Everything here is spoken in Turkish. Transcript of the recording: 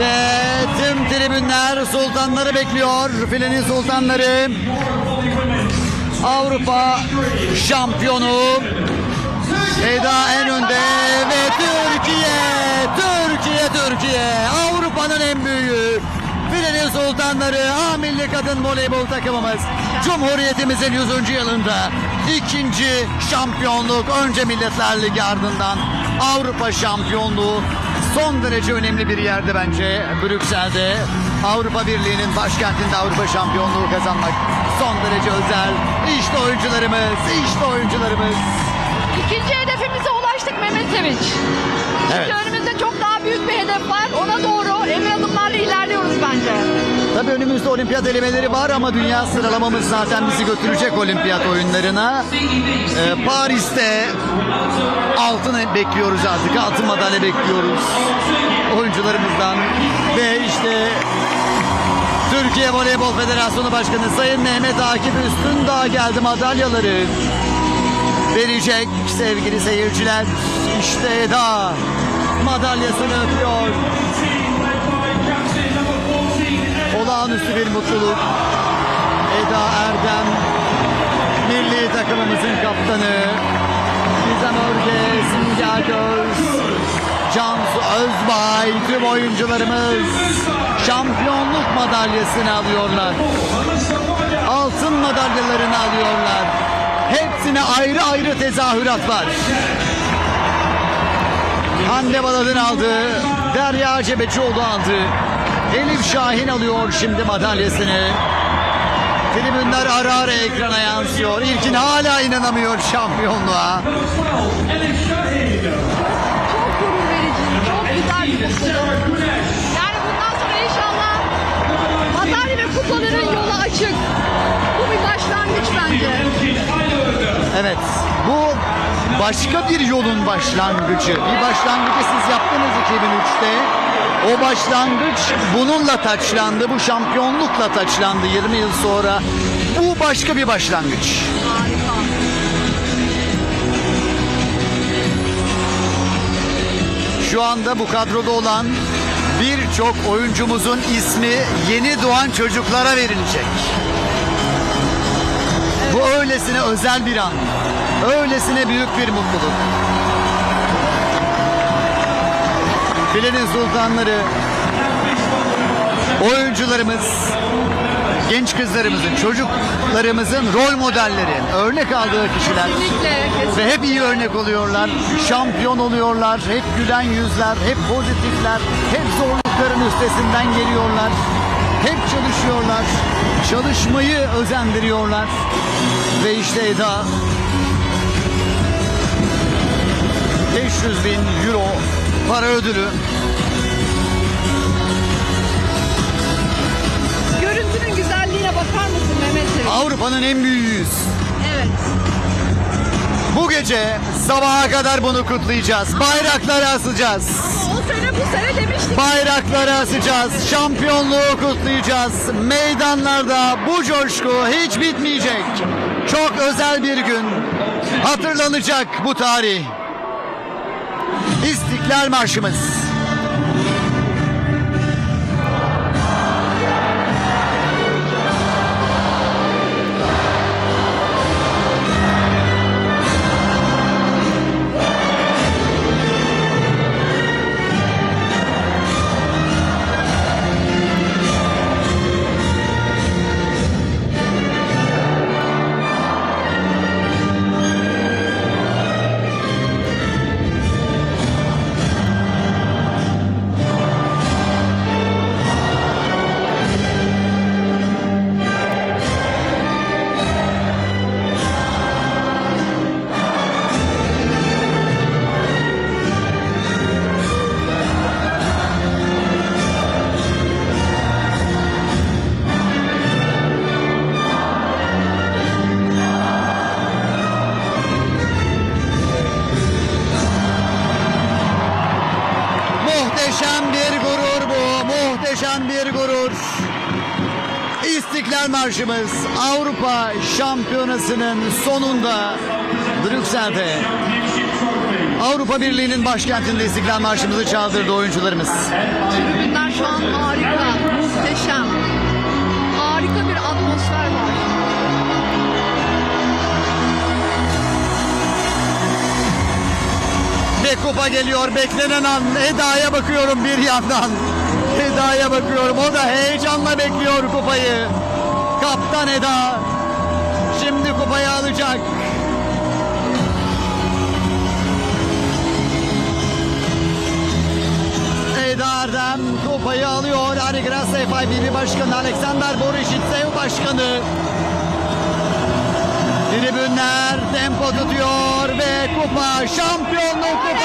Ve tüm tribünler sultanları bekliyor. Filenin sultanları. Avrupa şampiyonu. Eda en önde ve Türkiye, Türkiye, Türkiye. Avrupa'nın en büyüğü. Filenin sultanları A Milli Kadın Voleybol takımımız. Cumhuriyetimizin 100. yılında ikinci şampiyonluk önce Milletler Ligi ardından Avrupa şampiyonluğu son derece önemli bir yerde bence Brüksel'de Avrupa Birliği'nin başkentinde Avrupa şampiyonluğu kazanmak son derece özel. İşte oyuncularımız, işte oyuncularımız. İkinci hedefimize ulaştık Mehmet Sevinç. Evet. önümüzde çok daha büyük bir hedef var. Ona Tabii önümüzde olimpiyat elemeleri var ama dünya sıralamamız zaten bizi götürecek olimpiyat oyunlarına. Ee, Paris'te altın bekliyoruz artık. Altın madalya bekliyoruz oyuncularımızdan. Ve işte Türkiye Voleybol Federasyonu Başkanı Sayın Mehmet Akif Üstündağ geldi madalyaları verecek sevgili seyirciler. İşte Eda madalyasını öpüyor. Olağanüstü bir mutluluk. Eda Erdem, milli takımımızın kaptanı. Gizem Örge, Simge Göz, Cansu Özbay, tüm oyuncularımız şampiyonluk madalyasını alıyorlar. Altın madalyalarını alıyorlar. Hepsine ayrı ayrı tezahürat var. Hande Baladın aldı. Derya Cebecioğlu aldı. Elif Şahin alıyor şimdi madalyasını. Tribünler ara ara ekrana yansıyor. İlkin hala inanamıyor şampiyonluğa. Çok gurur verici, çok güzel bir mutluluk. Yani bundan sonra inşallah madalya ve kupaların yolu açık. Bu bir başlangıç bence. Evet. Bu başka bir yolun başlangıcı. Bir başlangıcı siz yaptınız 2003'te. O başlangıç bununla taçlandı. Bu şampiyonlukla taçlandı 20 yıl sonra. Bu başka bir başlangıç. Harika. Şu anda bu kadroda olan birçok oyuncumuzun ismi yeni doğan çocuklara verilecek. Bu öylesine özel bir an. Öylesine büyük bir mutluluk. Filenin sultanları, oyuncularımız, genç kızlarımızın, çocuklarımızın rol modelleri, örnek aldığı kişiler. Kesinlikle, kesinlikle. Ve hep iyi örnek oluyorlar. Şampiyon oluyorlar. Hep gülen yüzler, hep pozitifler, hep zorlukların üstesinden geliyorlar. Hep çalışıyorlar. Çalışmayı özendiriyorlar. Ve işte Eda 500 bin euro para ödülü. Görüntünün güzelliğine bakar mısın Mehmet Sevinç? Avrupa'nın en büyüğüyüz. Evet. Bu gece sabaha kadar bunu kutlayacağız. Bayrakları asacağız. Ama o sene bu sene demiştik. Bayrakları asacağız. Şampiyonluğu kutlayacağız. Meydanlarda bu coşku hiç bitmeyecek. Çok özel bir gün. Hatırlanacak bu tarih. İstiklal Marşımız. Muhteşem bir gurur. İstiklal Marşımız Avrupa Şampiyonası'nın sonunda Brüksel'de Avrupa Birliği'nin başkentinde İstiklal Marşımızı çaldırdı oyuncularımız. Tribünler şu an harika, muhteşem. Harika bir atmosfer var. Ve kupa geliyor beklenen an. Eda'ya bakıyorum bir yandan. Eda'ya bakıyorum. O da heyecanla bekliyor kupayı. Kaptan Eda. Şimdi kupayı alacak. Eda Erdem kupayı alıyor. Arigrasa FIVB Başkanı Alexander Borişitsev Başkanı. Tribünler tempo tutuyor ve kupa şampiyonluk kupası